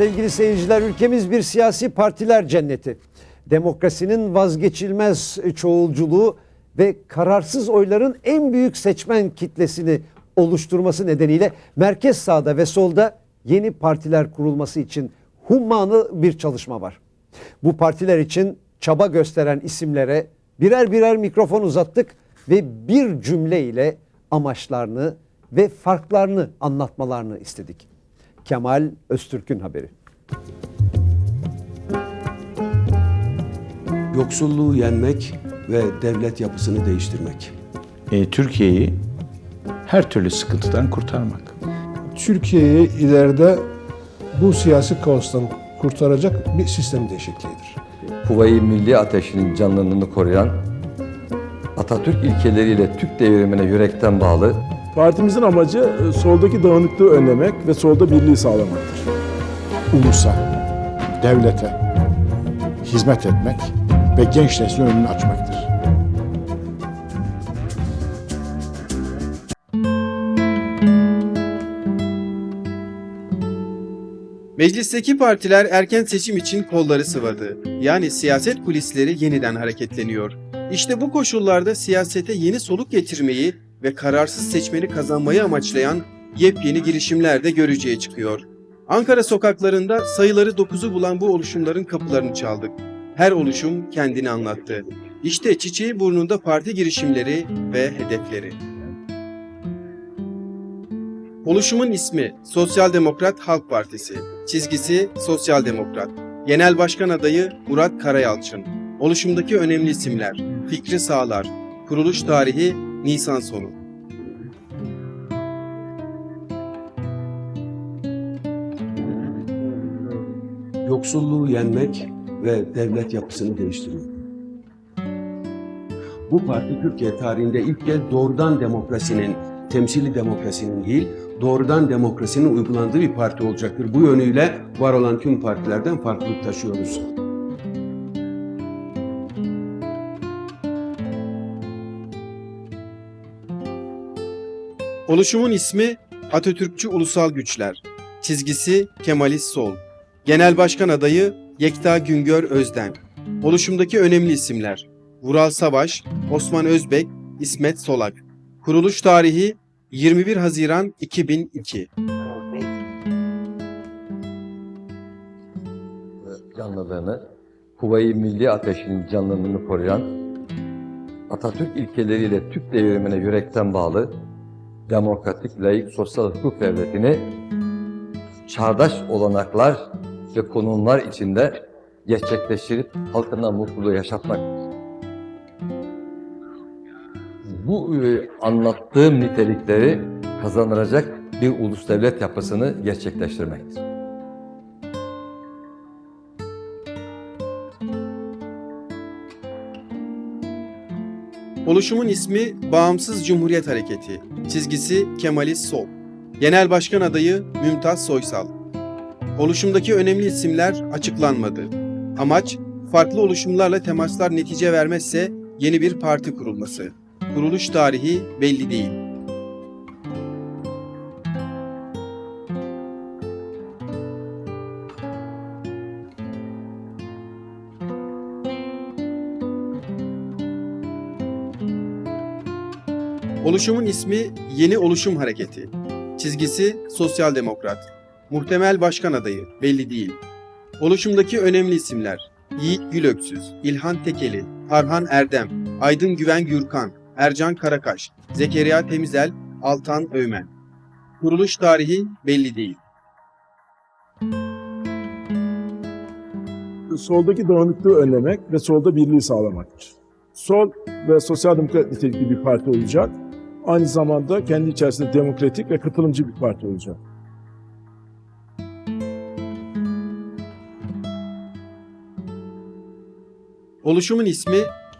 sevgili seyirciler. Ülkemiz bir siyasi partiler cenneti. Demokrasinin vazgeçilmez çoğulculuğu ve kararsız oyların en büyük seçmen kitlesini oluşturması nedeniyle merkez sağda ve solda yeni partiler kurulması için hummalı bir çalışma var. Bu partiler için çaba gösteren isimlere birer birer mikrofon uzattık ve bir cümle ile amaçlarını ve farklarını anlatmalarını istedik. Kemal Öztürk'ün haberi. Yoksulluğu yenmek ve devlet yapısını değiştirmek. e, Türkiye'yi her türlü sıkıntıdan kurtarmak. Türkiye'yi ileride bu siyasi kaostan kurtaracak bir sistem değişikliğidir. Kuvayi Milli Ateşi'nin canlılığını koruyan, Atatürk ilkeleriyle Türk devrimine yürekten bağlı, Partimizin amacı e, soldaki dağınıklığı önlemek ve solda birliği sağlamaktır. Ulusa, devlete hizmet etmek ve genç neslin önünü açmaktır. Meclisteki partiler erken seçim için kolları sıvadı. Yani siyaset kulisleri yeniden hareketleniyor. İşte bu koşullarda siyasete yeni soluk getirmeyi ve kararsız seçmeni kazanmayı amaçlayan yepyeni girişimler de görücüye çıkıyor. Ankara sokaklarında sayıları 9'u bulan bu oluşumların kapılarını çaldık. Her oluşum kendini anlattı. İşte çiçeği burnunda parti girişimleri ve hedefleri. Oluşumun ismi Sosyal Demokrat Halk Partisi. Çizgisi Sosyal Demokrat. Genel Başkan adayı Murat Karayalçın. Oluşumdaki önemli isimler Fikri Sağlar. Kuruluş tarihi Nisan sonu. Yoksulluğu yenmek ve devlet yapısını değiştirmek. Bu parti Türkiye tarihinde ilk kez doğrudan demokrasinin, temsili demokrasinin değil, doğrudan demokrasinin uygulandığı bir parti olacaktır. Bu yönüyle var olan tüm partilerden farklılık taşıyoruz. Oluşumun ismi Atatürkçü Ulusal Güçler. Çizgisi Kemalist Sol. Genel Başkan adayı Yekta Güngör Özden. Oluşumdaki önemli isimler Vural Savaş, Osman Özbek, İsmet Solak. Kuruluş tarihi 21 Haziran 2002. canlılığını, Kuvayi Milli Ateşi'nin canlılığını koruyan, Atatürk ilkeleriyle Türk devrimine yürekten bağlı, demokratik, layık, sosyal hukuk devletini çağdaş olanaklar ve konumlar içinde gerçekleştirip halkına mutluluğu yaşatmak. Bu e, anlattığım nitelikleri kazanılacak bir ulus devlet yapısını gerçekleştirmektir. Oluşumun ismi Bağımsız Cumhuriyet Hareketi. Çizgisi Kemalist Sol. Genel Başkan adayı Mümtaz Soysal. Oluşumdaki önemli isimler açıklanmadı. Amaç, farklı oluşumlarla temaslar netice vermezse yeni bir parti kurulması. Kuruluş tarihi belli değil. Oluşumun ismi Yeni Oluşum Hareketi. Çizgisi Sosyal Demokrat. Muhtemel başkan adayı belli değil. Oluşumdaki önemli isimler Yiğit Gülöksüz, İlhan Tekeli, Tarhan Erdem, Aydın Güven Gürkan, Ercan Karakaş, Zekeriya Temizel, Altan Övmen. Kuruluş tarihi belli değil. Soldaki dağınıklığı önlemek ve solda birliği sağlamaktır. Sol ve sosyal demokrat nitelikli bir parti olacak. Aynı zamanda kendi içerisinde demokratik ve katılımcı bir parti olacak. Oluşumun ismi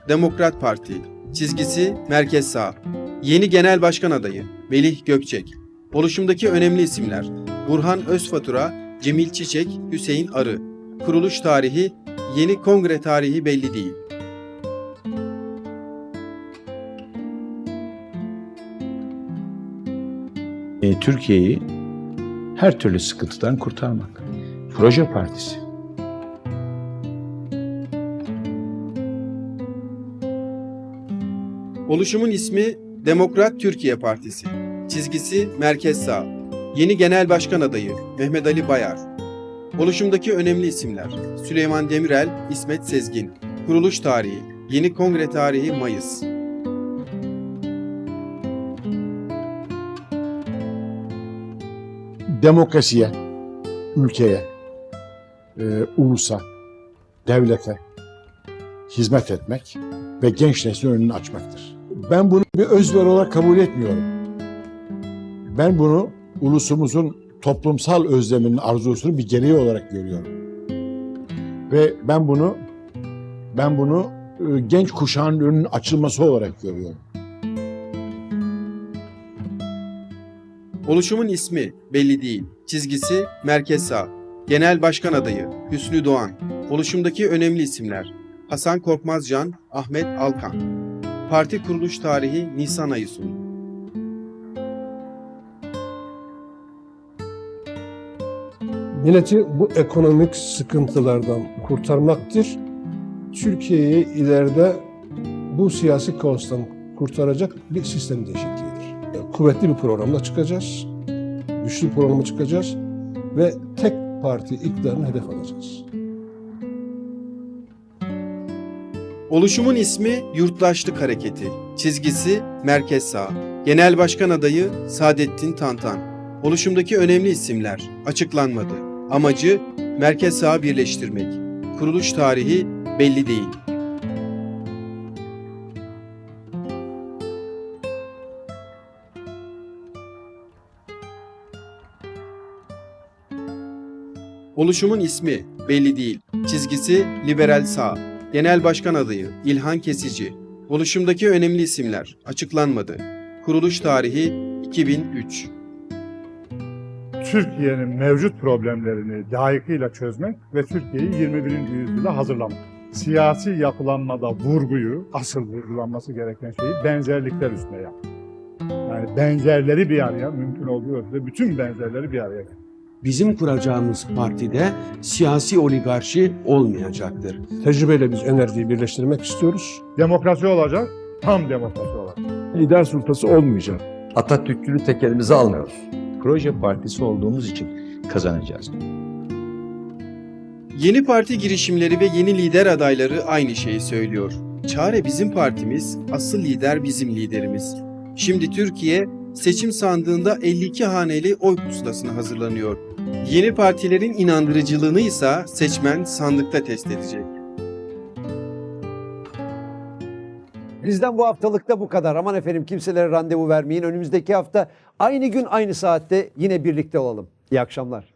Demokrat Parti. Çizgisi Merkez Sağ. Yeni Genel Başkan adayı Melih Gökçek. Oluşumdaki önemli isimler Burhan Özfatura, Cemil Çiçek, Hüseyin Arı. Kuruluş tarihi, yeni kongre tarihi belli değil. E, Türkiye'yi her türlü sıkıntıdan kurtarmak. Proje Partisi. Oluşumun ismi Demokrat Türkiye Partisi. Çizgisi merkez sağ. Yeni genel başkan adayı Mehmet Ali Bayar. Oluşumdaki önemli isimler Süleyman Demirel, İsmet Sezgin. Kuruluş tarihi, yeni kongre tarihi Mayıs. Demokrasiye, ülkeye, e, ulusa, devlete hizmet etmek ve genç neslin önünü açmaktır. Ben bunu bir özver olarak kabul etmiyorum. Ben bunu ulusumuzun toplumsal özleminin arzusunun bir gereği olarak görüyorum. Ve ben bunu ben bunu e, genç kuşağın önünün açılması olarak görüyorum. Oluşumun ismi belli değil. Çizgisi merkez sağ. Genel başkan adayı Hüsnü Doğan. Oluşumdaki önemli isimler Hasan Korkmazcan, Ahmet Alkan. Parti kuruluş tarihi Nisan ayı sonu. Milleti bu ekonomik sıkıntılardan kurtarmaktır. Türkiye'yi ileride bu siyasi kaostan kurtaracak bir sistem değişikliğidir. Kuvvetli bir programla çıkacağız. Güçlü bir programa çıkacağız ve tek parti iktidarını hedef alacağız. Oluşumun ismi Yurttaşlık Hareketi. Çizgisi merkez sağ. Genel başkan adayı Saadettin Tantan. Oluşumdaki önemli isimler açıklanmadı. Amacı merkez sağ birleştirmek. Kuruluş tarihi belli değil. Oluşumun ismi belli değil. Çizgisi liberal sağ. Genel başkan adayı İlhan Kesici. Oluşumdaki önemli isimler açıklanmadı. Kuruluş tarihi 2003. Türkiye'nin mevcut problemlerini layıkıyla çözmek ve Türkiye'yi 21. yüzyıla hazırlamak. Siyasi yapılanmada vurguyu, asıl vurgulanması gereken şeyi benzerlikler üstüne yap. Yani benzerleri bir araya, mümkün olduğu ölçüde bütün benzerleri bir araya getir. Bizim kuracağımız partide siyasi oligarşi olmayacaktır. Tecrübeyle biz enerjiyi birleştirmek istiyoruz. Demokrasi olacak, tam demokrasi olacak. Lider sultası olmayacak. Atatürkçülüğü tek elimize almıyoruz. Proje Partisi olduğumuz için kazanacağız. Yeni parti girişimleri ve yeni lider adayları aynı şeyi söylüyor. Çare bizim partimiz, asıl lider bizim liderimiz. Şimdi Türkiye seçim sandığında 52 haneli oy pusulasına hazırlanıyor. Yeni partilerin inandırıcılığını ise seçmen sandıkta test edecek. Bizden bu haftalıkta bu kadar. Aman efendim kimselere randevu vermeyin. Önümüzdeki hafta aynı gün aynı saatte yine birlikte olalım. İyi akşamlar.